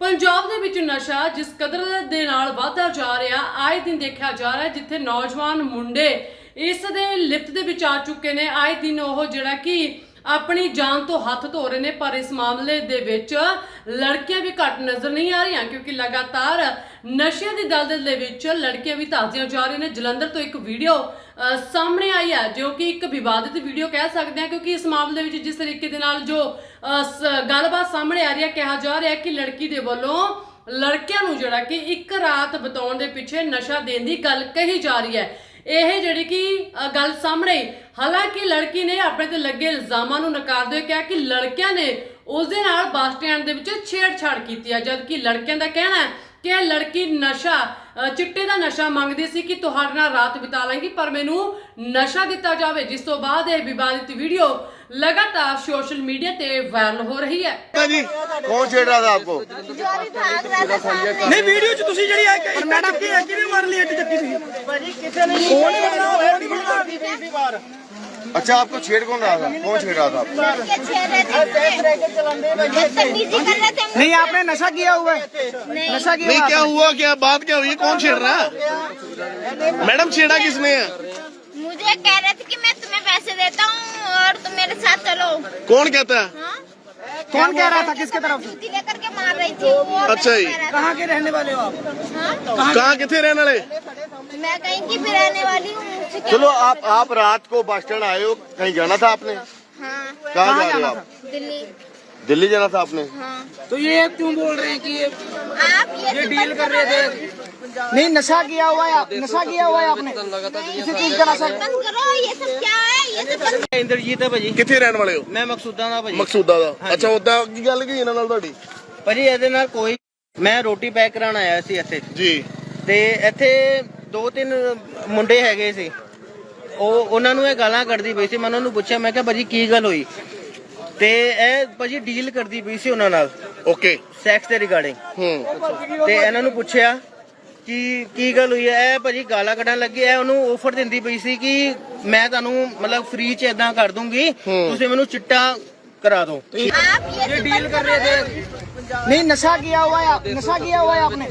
ਪੰਜਾਬ ਦੇ ਵਿੱਚ ਨਸ਼ਾ ਜਿਸ ਕਦਰ ਦੇ ਨਾਲ ਵਧਦਾ ਜਾ ਰਿਹਾ, ਆਏ ਦਿਨ ਦੇਖਿਆ ਜਾ ਰਿਹਾ ਜਿੱਥੇ ਨੌਜਵਾਨ ਮੁੰਡੇ ਇਸ ਦੇ ਲਿਫਟ ਦੇ ਵਿੱਚ ਆ ਚੁੱਕੇ ਨੇ। ਆਏ ਦਿਨ ਉਹ ਜਿਹੜਾ ਕਿ ਆਪਣੀ ਜਾਨ ਤੋਂ ਹੱਥ ਧੋ ਰਹੇ ਨੇ, ਪਰ ਇਸ ਮਾਮਲੇ ਦੇ ਵਿੱਚ ਲੜਕੀਆਂ ਵੀ ਘੱਟ ਨਜ਼ਰ ਨਹੀਂ ਆ ਰਹੀਆਂ, ਕਿਉਂਕਿ ਲਗਾਤਾਰ ਨਸ਼ਿਆਂ ਦੀ ਦਲਦਲ ਦੇ ਵਿੱਚ ਲੜਕੀਆਂ ਵੀ ਧੱਸਦੀਆਂ ਜਾ ਰਹੀਆਂ ਨੇ। ਜਲੰਧਰ ਤੋਂ ਇੱਕ ਵੀਡੀਓ ਸਾਹਮਣੇ ਆਈ ਹੈ, ਜੋ ਕਿ ਇੱਕ ਵਿਵਾਦਿਤ ਵੀਡੀਓ ਕਹਿ ਸਕਦੇ ਹਾਂ, ਕਿਉਂਕਿ ਇਸ ਮਾਮਲੇ ਵਿੱਚ ਜਿਸ ਤਰੀਕੇ ਦੇ ਨਾਲ ਜੋ ਸ- ਗੱਲਬਾਤ ਸਾਹਮਣੇ ਆ ਰਹੀ ਹੈ, ਕਿਹਾ ਜਾ ਰਿਹਾ ਹੈ ਕਿ ਲੜਕੀ ਦੇ ਵੱਲੋਂ ਲੜਕਿਆਂ ਨੂੰ ਜਿਹੜਾ ਕਿ ਇੱਕ ਰਾਤ ਬਿਤਾਉਣ ਦੇ ਪਿੱਛੇ ਨਸ਼ਾ ਦੇਣ ਦੀ ਗੱਲ ਕਹੀ ਜਾ ਰਹੀ ਹੈ। ਇਹ ਜਿਹੜੀ ਕਿ ਅ, ਗੱਲ ਸਾਹਮਣੇ ਆਈ। ਹਾਲਾਂਕਿ ਲੜਕੀ ਨੇ ਆਪਣੇ ਤੇ ਲੱਗੇ ਇਲਜ਼ਾਮਾਂ ਨੂੰ ਨਕਾਰਦੇ ਹੋਏ ਕਿਹਾ ਕਿ ਲੜਕਿਆਂ ਨੇ ਉਸ ਦੇ ਨਾਲ ਬੱਸ ਸਟੈਂਡ ਦੇ ਵਿੱਚ ਛੇੜਛਾੜ ਕੀਤੀ ਹੈ ਜਦਕਿ ਲੜਕਿਆਂ ਦਾ ਕਹਿਣਾ ਹੈ ਕਿ ਇਹ ਲੜਕੀ ਨਸ਼ਾ ਅ, ਚਿੱਟੇ ਦਾ ਨਸ਼ਾ ਮੰਗਦੀ ਸੀ ਕਿ ਤੁਹਾਡੇ ਨਾਲ ਰਾਤ ਬਿਤਾ ਲਾਂਗੀ ਪਰ ਮੈਨੂੰ ਨਸ਼ਾ ਦਿੱਤਾ ਜਾਵੇ ਜਿਸ ਤੋਂ ਬਾਅਦ ਇਹ ਵਿਵਾਦਿਤ ਵੀਡੀਓ ਲਗਾਤਾਰ ਸੋਸ਼ਲ ਮੀਡੀਆ ਤੇ ਵਾਇਰਲ ਹੋ ਰਹੀ ਹੈ जी कौन छेड़ रहा था आपको जो अभी भाग रहा था सामने ਨਹੀਂ ਵੀਡੀਓ ਚ ਤੁਸੀਂ ਜਿਹੜੀ ਆ ਪਰ ਮੈਡਮ ਕੀ ਹੈ ਕਿਹਨੇ ਮਾਰ ਲਈ ਇੱਟ ਚੱਕੀ ਤੁਸੀਂ ਭਾਜੀ ਕਿਸੇ ਨੇ ਉਹ ਨਹੀਂ ਬਣਨਾ ਉਹ ਨਹੀਂ ਬਣਨਾ अच्छा आपको छेड़ कौन रहा था? कौन छेड़ रहा था नहीं आपने नशा किया हुआ है। नशा किया नहीं क्या हुआ क्या बात क्या हुई? कौन छेड़ रहा? है मैडम छेड़ा किसने? है मुझे कह रहे थे कि मैं तुम्हें पैसे देता हूँ और तुम मेरे साथ चलो। कौन कहता? है? हाँ कौन कह रहा था? किसके तरफ़? जूती लेकर के मार रही थी अच्छा जी। को कह के रहने वाले हो आप। हाँ? कहाँ कितने रहने वाले? मैं कहीं की भी रहने वाली हूँ। चलो आप आप रात को बस स्टैंड आए हो कहीं जाना था आपने हाँ कहाँ जा रहे हो जाना आप दिल्ली दिल्ली जाना था आपने हाँ तो ये क्यों बोल रहे हैं कि ये आप ये ये सब डील बंद कर रहे करो। थे नहीं नशा किया हुआ है आप नशा किया हुआ है आपने किसी चीज का नशा बंद करो ये सब क्या है ये सब बंद ਇੰਦਰਜੀਤ ਹੈ ਭਾਜੀ ਕਿੱਥੇ ਰਹਿਣ ਵਾਲੇ ਹੋ ਮੈਂ ਮਕਸੂਦਾਂ ਦਾ ਭਾਜੀ ਮਕਸੂਦਾ ਦਾ ਅੱਛਾ ਉਦਾਂ ਕੀ ਗੱਲ ਕੀ ਇਹਨਾਂ ਨਾਲ ਤੁਹਾਡੀ ਭਾਜੀ ਇਹਦੇ ਨਾਲ ਕੋਈ ਮੈਂ ਰੋਟੀ ਪੈਕ ਕਰਾਉਣ ਆਇਆ ਸੀ ਇੱਥੇ ਜੀ ਤੇ ਇੱਥੇ ਦੋ ਤਿੰਨ ਮੁੰਡੇ ਹੈਗੇ ਸੀ ਉਹ ਉਹਨਾਂ ਨੂੰ ਇਹ ਗਾਲਾਂ ਕੱਢਦੀ ਪਈ ਸੀ ਮੈਂ ਉਹਨਾਂ ਨੂੰ ਪੁੱਛਿਆ ਮੈਂ ਕਿਹਾ ਭਾਜੀ ਕੀ ਗੱਲ ਹੋਈ ਤੇ ਇਹ ਭਾਜੀ ਡੀਲ ਕਰਦੀ ਪਈ ਸੀ ਉਹਨਾਂ ਨਾਲ ਓਕੇ ਸੈਕਸ ਦੇ ਰਿਗਾਰਡਿੰਗ ਹੂੰ ਤੇ ਇਹਨਾਂ ਨੂੰ ਪੁੱਛਿਆ ਕਿ ਕੀ ਗੱਲ ਹੋਈ ਹੈ ਇਹ ਭਾਜੀ ਗਾਲਾਂ ਕੱਢਣ ਲੱਗੀ ਐ ਉਹਨੂੰ ਆਫਰ ਦਿੰਦੀ ਪਈ ਸੀ ਕਿ ਮੈਂ ਤੁਹਾਨੂੰ ਮਤਲਬ ਫ੍ਰੀ ਚ ਇਦਾਂ ਕਰ ਦੂੰਗੀ ਤੁਸੀਂ ਮੈਨੂੰ ਚਿੱਟਾ ਕਰਾ ਦਿਓ आप ये ये सब डील बंद कर रहे करो। थे नहीं नशा किया हुआ है आप नशा किया हुआ है आपने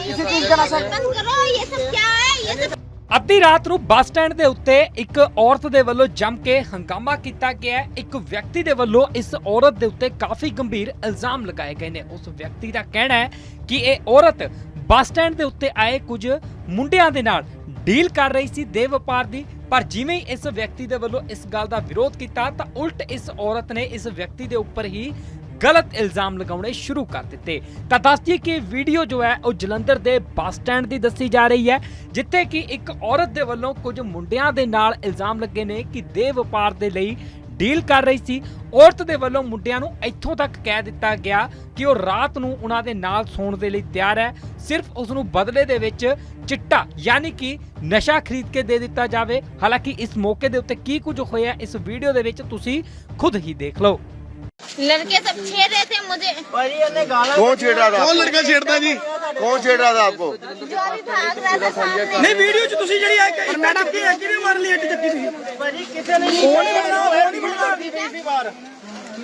किसी चीज का नशा बंद करो ये सब क्या है ये सब ਅੱਧੀ ਰਾਤ ਨੂੰ ਬੱਸ ਸਟੈਂਡ ਦੇ ਉੱਤੇ ਇੱਕ ਔਰਤ ਦੇ ਵੱਲੋਂ ਜੰਮ ਕੇ ਹੰਗਾਮਾ ਕੀਤਾ ਗਿਆ ਇੱਕ ਵਿਅਕਤੀ ਦੇ ਵੱਲੋਂ ਇਸ ਔਰਤ ਦੇ ਉੱਤੇ ਕਾਫੀ ਗੰਭੀਰ ਇਲਜ਼ਾਮ ਲਗਾਏ ਗਏ ਨੇ। ਉਸ ਵਿਅਕਤੀ ਦਾ ਕਹਿਣਾ ਹੈ ਕਿ ਇਹ ਔਰਤ ਬੱਸ ਸਟੈਂਡ ਦੇ ਉੱਤੇ ਆਏ ਕੁਝ ਮੁੰਡਿਆਂ ਦੇ ਨਾਲ ਡੀਲ ਕਰ ਰਹੀ ਸੀ, ਦੇ ਵਪਾਰ ਦੀ। ਪਰ ਜਿਵੇਂ ਹੀ ਇਸ ਵਿਅਕਤੀ ਦੇ ਵੱਲੋਂ ਇਸ ਗੱਲ ਦਾ ਵਿਰੋਧ ਕੀਤਾ ਤਾਂ ਉਲਟ ਇਸ ਔਰਤ ਨੇ ਇਸ ਵਿਅਕਤੀ ਦੇ ਉੱਪਰ ਹੀ ਗਲਤ ਇਲਜ਼ਾਮ ਲਗਾਉਣੇ ਸ਼ੁਰੂ ਕਰ ਦਿੱਤੇ। ਤਾਂ ਦੱਸਦੀ ਕਿ ਵੀਡੀਓ ਜੋ ਹੈ, ਉਹ ਜਲੰਧਰ ਦੇ ਬੱਸ ਸਟੈਂਡ ਦੀ ਦੱਸੀ ਜਾ ਰਹੀ ਹੈ, ਜਿੱਥੇ ਕਿ ਇੱਕ ਔਰਤ ਦੇ ਵੱਲੋਂ ਕੁਝ ਮੁੰਡਿਆਂ ਦੇ ਨਾਲ ਇਲਜ਼ਾਮ ਲੱਗੇ ਨੇ ਕਿ ਦੇ ਵਪਾਰ ਦੇ ਲਈ ਡੀਲ ਕਰ ਰਹੀ ਸੀ। ਔਰਤ ਦੇ ਵੱਲੋਂ ਮੁੰਡਿਆਂ ਨੂੰ ਇੱਥੋਂ ਤੱਕ ਕਹਿ ਦਿੱਤਾ ਗਿਆ ਕਿ ਉਹ ਰਾਤ ਨੂੰ ਉਹਨਾਂ ਦੇ ਨਾਲ ਸੌਣ ਦੇ ਲਈ ਤਿਆਰ ਹੈ। ਸਿਰਫ ਉਸ ਨੂੰ ਬਦਲੇ ਦੇ ਵਿੱਚ ਚਿੱਟਾ, ਯਾਨੀ ਕਿ ਨਸ਼ਾ ਖਰੀਦ ਕੇ ਦੇ ਦਿੱਤਾ ਜਾਵੇ। ਹਾਲਾਂਕਿ ਇਸ ਮੌਕੇ ਦੇ ਉੱਤੇ ਕੀ ਕੁਝ ਹੋਇਆ, ਇਸ ਵੀਡੀਓ ਦੇ ਵਿੱਚ ਤੁਸੀਂ ਖੁਦ ਹੀ ਦੇਖ ਲਓ। लड़के सब छेड़ रहे थे मुझे ਭਾਜੀ ਇਹਨੇ ਗਾਲਾਂ कौन छेड़ रहा था कौन आपको? लड़का छेड़ता जी कौन छेड़ रहा था आपको जो अभी भाग रहा था सामने नहीं ਵੀਡੀਓ ਚ ਤੁਸੀਂ ਜਿਹੜੀ ਆ ਪਰ ਮੈਡਮ ਕੀ ਹੈ ਕਿਹਨੇ ਮਾਰ ਲਈ ਇੱਟ ਚੱਕੀ ਤੁਸੀਂ ਭਾਜੀ ਕਿਸੇ ਨੇ ਉਹ ਨਹੀਂ ਬਣਨਾ ਉਹ ਨਹੀਂ ਬਣਨਾ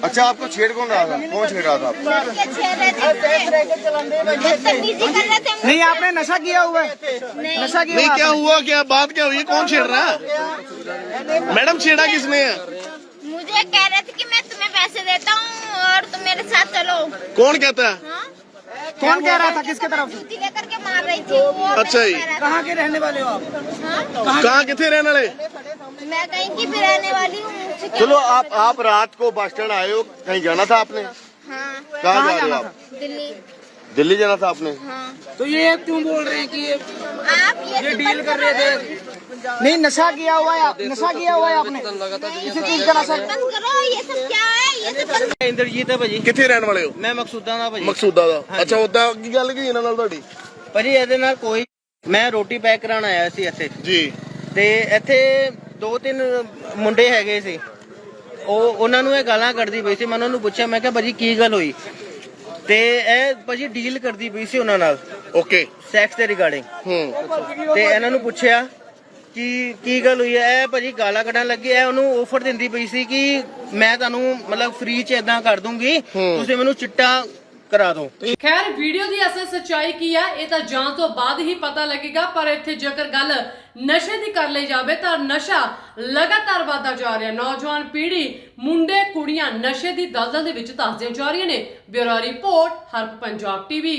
अच्छा आपको छेड़ कौन रहा था कौन छेड़ रहा था आपको लड़के छेड़ रहे थे मुझे बदतमीजी कर रहे थे नहीं आपने नशा किया हुआ है नहीं नशा किया नहीं हुआ क्या आपने? हुआ क्या बात क्या हुई कौन छेड़ रहा है मैडम छेड़ा किसने है मुझे कह रहे थे कि मैं तुम्हें पैसे देता हूँ और तुम मेरे साथ चलो। कौन कहता है? हाँ? कौन कह रहा था? किसके तरफ़? जूती लेकर के मार रही थी वो अच्छा जी। कहाँ के रहने वाले हो आप। हाँ? कहाँ कितने रहने वाले? मैं कहीं की भी रहने वाली हूँ चलो आप आप रात को बस स्टैंड आए हो कहीं जाना था आपने? हाँ। कहाँ जा रहे हो जाना आप? दिल्ली। दिल्ली जाना था आपने? हाँ। तो ये क्यों बोल रहे हैं कि ये आप ये ये डील कर रहे थे? नहीं नशा किया हुआ है नशा किया हुआ है आपने। किसी चीज़ का नशा करो ये सब क्या है ਇੰਦਰਜੀਤ ਹੈ ਭਾਜੀ। ਕਿੱਥੇ ਰਹਿਣ ਵਾਲੇ ਹੋ? ਮੈਂ ਮਕਸੂਦਾਂ ਦਾ ਭਾਜੀ। ਮਕਸੂਦਾ ਦਾ। ਅੱਛਾ ਉਦਾਂ ਕੀ ਗੱਲ ਕੀ ਇਹਨਾਂ ਨਾਲ ਤੁਹਾਡੀ? ਭਾਜੀ ਇਹਦੇ ਨਾਲ ਕੋਈ ਮੈਂ ਰੋਟੀ ਪੈਕ ਕਰਾਉਣ ਆਇਆ ਸੀ ਇੱਥੇ। ਜੀ। ਤੇ ਇੱਥੇ ਦੋ ਤਿੰਨ ਮੁੰਡੇ ਹੈਗੇ ਸੀ। ਉਹ ਉਹਨਾਂ ਨੂੰ ਇਹ ਗਾਲਾਂ ਕੱਢਦੀ ਪਈ ਸੀ। ਮੈਂ ਉਹਨਾਂ ਨੂੰ ਪੁੱਛਿਆ ਮੈਂ ਕਿਹਾ ਭਾਜੀ ਕੀ ਗੱਲ ਹੋਈ? ਤੇ ਇਹ ਭਾਜੀ ਡੀਲ ਕਰਦੀ ਪਈ ਸੀ ਉਹਨਾਂ ਨਾਲ। ਓਕੇ। ਸੈਕਸ ਦੇ ਰਿਗਾਰਡਿੰਗ ਹੂੰ। ਤੇ ਇਹਨਾਂ ਨੂੰ ਪੁੱਛਿਆ ਕਿ ਕੀ ਗੱਲ ਹੋਈ ਇਹ ਭਾਜੀ ਗਾਲਾਂ ਕੱਢਣ ਲੱਗੀ। ਐ ਉਹਨੂੰ ਆਫਰ ਦਿੰਦੀ ਪਈ ਸੀ ਕਿ ਮੈਂ ਤੁਹਾਨੂੰ ਮਤਲਬ ਫ੍ਰੀ ਚ ਇਦਾਂ ਕਰ ਦੂੰਗੀ। ਤੁਸੀਂ ਮੈਨੂੰ ਚਿੱਟਾ ਕਰਾ ਦਿਓ। ਖੈਰ ਵੀਡੀਓ ਦੀ ਅਸਲ ਸੱਚਾਈ ਕੀ ਹੈ ਇਹ ਤਾਂ ਜਾਂਚ ਤੋਂ ਬਾਅਦ ਹੀ ਪਤਾ ਲੱਗੇਗਾ ਪਰ ਇੱਥੇ ਜੇਕਰ ਗੱਲ ਨਸ਼ੇ ਦੀ ਕਰ ਲਈ ਜਾਵੇ ਤਾਂ ਨਸ਼ਾ ਲਗਾਤਾਰ ਵਧਦਾ ਜਾ ਰਿਹਾ। ਨੌਜਵਾਨ ਪੀੜ੍ਹੀ ਮੁੰਡੇ ਕੁੜੀਆਂ ਨਸ਼ੇ ਦੀ ਦਲਦਲ ਦੇ ਵਿੱਚ ਧੱਸਦੀਆਂ ਜਾ ਰਹੀਆਂ ਨੇ। ਬਿਊਰੋ ਰਿਪੋਰਟ ਹਰਪ ਪੰਜਾਬ ਟੀਵੀ